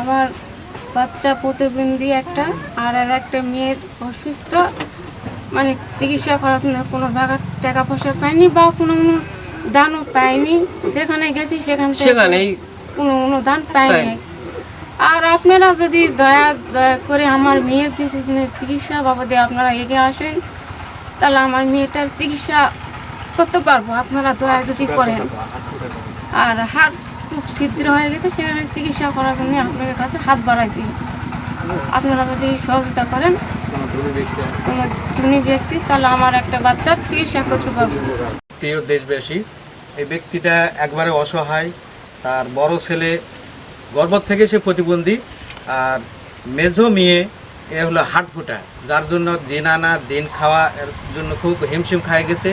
আমার বাচ্চা প্রতিবন্ধী একটা আর আর একটা মেয়ের অসুস্থ মানে চিকিৎসা করার জন্য কোনো জায়গার টাকা পয়সা পাইনি বা কোনো দানও পাইনি যেখানে গেছি সেখান থেকে সেখানেই কোনো অনুদান পাইনি পাইনি। আর আপনারা যদি দয়া দয়া করে আমার মেয়ের চিকিৎসা বাবদে আপনারা এগিয়ে আসেন তাহলে আমার মেয়েটার চিকিৎসা করতে পারব। আপনারা দয়া যদি করেন। আর হাত খুব ছিদ্র হয়ে গেছে, সেখানে চিকিৎসা করার জন্য আপনাদের কাছে হাত বাড়াইছি। আপনারা যদি সহযোগিতা করেন ধনী ব্যক্তি, তাহলে আমার একটা বাচ্চার চিকিৎসা করতে পারব। প্রিয় দেশবাসী, এই ব্যক্তিটা একবারে অসহায়, তার বড় ছেলে গর্ভ থেকে সে প্রতিবন্ধী, আর মেঝো মেয়ে, এ হলো হাট ফুটা, যার জন্য দিন আনা, দিন খাওয়া, এর জন্য খুব হিমশিম খায় গেছে।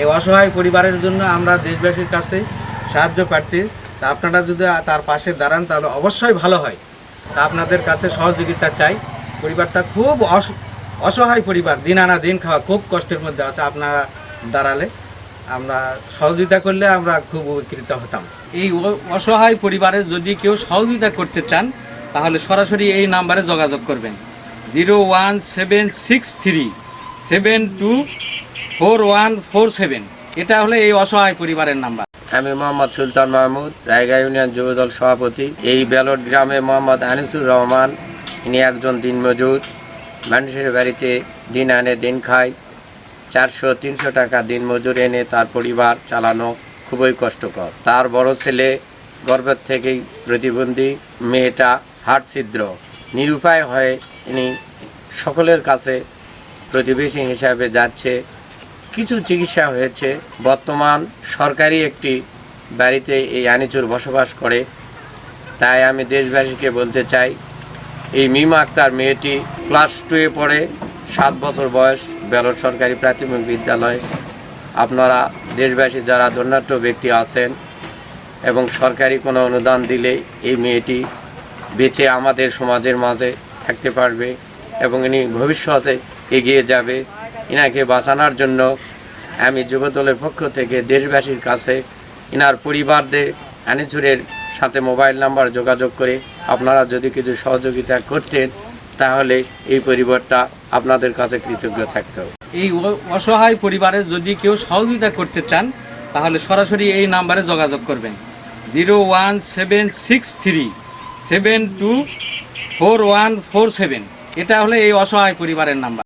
এই অসহায় পরিবারের জন্য আমরা দেশবাসীর কাছে সাহায্য প্রার্থী তা আপনারা যদি তার পাশে দাঁড়ান, তাহলে অবশ্যই ভালো হয়। তা আপনাদের কাছে সহযোগিতা চাই। পরিবারটা খুব অস- অসহায় পরিবার, দিন আনা দিন খাওয়া, খুব কষ্টের মধ্যে আছে আপনারা দাঁড়ালে। আমরা সহযোগিতা করলে আমরা খুব উপকৃত হতাম। এই অসহায় পরিবারে যদি কেউ সহযোগিতা করতে চান, তাহলে সরাসরি এই নাম্বারে যোগাযোগ করবেন। Zero one seven six three seven two four one four seven. এটা হলো এই অসহায় পরিবারের নাম্বার। আমি মোহাম্মদ সুলতান মাহমুদ, রায়গা ইউনিয়ন যুবদল সভাপতি। এই ব্যালট গ্রামে মোহাম্মদ আনিসুর রহমান, ইনি একজন দিনমজুর মানুষের বাড়িতে দিন আনে, দিন খায়। চারশো, তিনশো টাকা দিন মজুর এনে তার পরিবার চালানো খুবই কষ্টকর। তার বড় ছেলে গর্ভের থেকেই প্রতিবন্ধী, মেয়েটা হাট ছিদ্র নিরুপায় হয়ে ইনি সকলের কাছে প্রতিবেশী হিসাবে যাচ্ছে। কিছু চিকিৎসা হয়েছে। বর্তমান সরকারি একটি বাড়িতে এই আনিচুর বসবাস করে। তাই আমি দেশবাসীকে বলতে চাই, এই মিমা আক্তার মেয়েটি ক্লাস টুয়ে পড়ে, সাত বছর বয়স, বেলট সরকারি প্রাথমিক বিদ্যালয়। আপনারা দেশবাসী যারা ধন্যাঢ্য ব্যক্তি আছেন এবং সরকারি কোনো অনুদান দিলে এই মেয়েটি বেঁচে আমাদের সমাজের মাঝে থাকতে পারবে এবং ইনি ভবিষ্যতে এগিয়ে যাবে। ইনাকে বাঁচানোর জন্য আমি যুবদলের পক্ষ থেকে দেশবাসীর কাছে ইনার পরিবারদের আনিচুরের সাথে মোবাইল নাম্বার যোগাযোগ করে আপনারা যদি কিছু সহযোগিতা করতেন, তাহলে এই পরিবারটা আপনাদের কাছে কৃতজ্ঞ থাকতো। এই অসহায় পরিবারে যদি কেউ সহযোগিতা করতে চান, তাহলে সরাসরি এই নাম্বারে যোগাযোগ করবেন। Zero one seven six three seven two four one four seven. এটা হলো এই অসহায় পরিবারের নাম্বার।